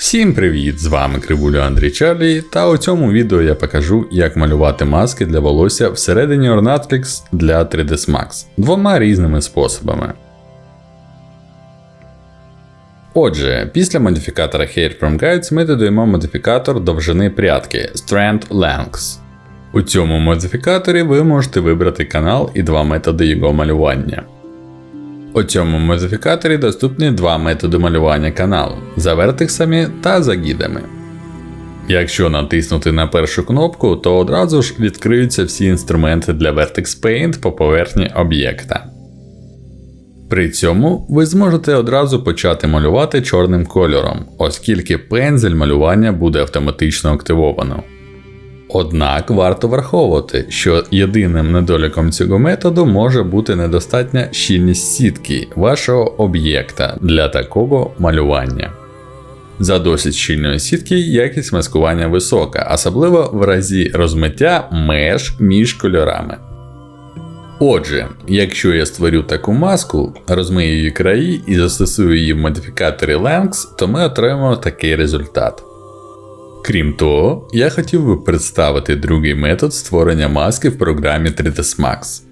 Всім привіт! З вами Кривуля Андрій Чарлі, та у цьому відео я покажу, як малювати маски для волосся всередині Ornatrix для 3ds Max двома різними способами. Отже, після модифікатора Hair from Guides ми додаємо модифікатор довжини прядки Strand Lengths. У цьому модифікаторі ви можете вибрати канал і два методи його малювання. У цьому модифікаторі доступні два методи малювання каналу за вертексами та за гідами. Якщо натиснути на першу кнопку, то одразу ж відкриються всі інструменти для Vertex Paint по поверхні об'єкта. При цьому ви зможете одразу почати малювати чорним кольором, оскільки пензель малювання буде автоматично активовано. Однак варто враховувати, що єдиним недоліком цього методу може бути недостатня щільність сітки вашого об'єкта для такого малювання. За досить щільної сітки якість маскування висока, особливо в разі розмиття меж між кольорами. Отже, якщо я створю таку маску, розмию її краї і застосую її в модифікаторі Lengths, то ми отримаємо такий результат. Крім того, я хотів би представити другий метод створення маски в програмі 3ds Max.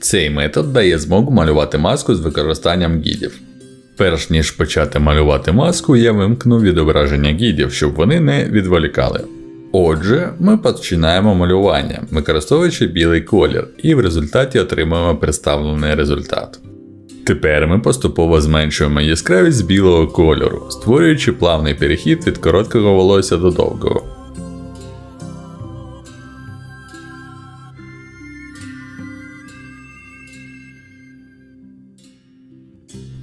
Цей метод дає змогу малювати маску з використанням гідів. Перш ніж почати малювати маску, я вимкну відображення гідів, щоб вони не відволікали. Отже, ми починаємо малювання, використовуючи білий колір, і в результаті отримуємо представлений результат. Тепер ми поступово зменшуємо яскравість білого кольору, створюючи плавний перехід від короткого волосся до довгого.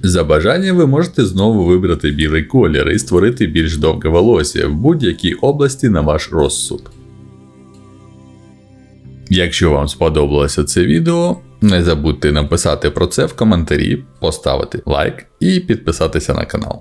За бажанням ви можете знову вибрати білий колір і створити більш довге волосся в будь-якій області на ваш розсуд. Якщо вам сподобалося це відео, не забудьте написати про це в коментарі, поставити лайк і підписатися на канал.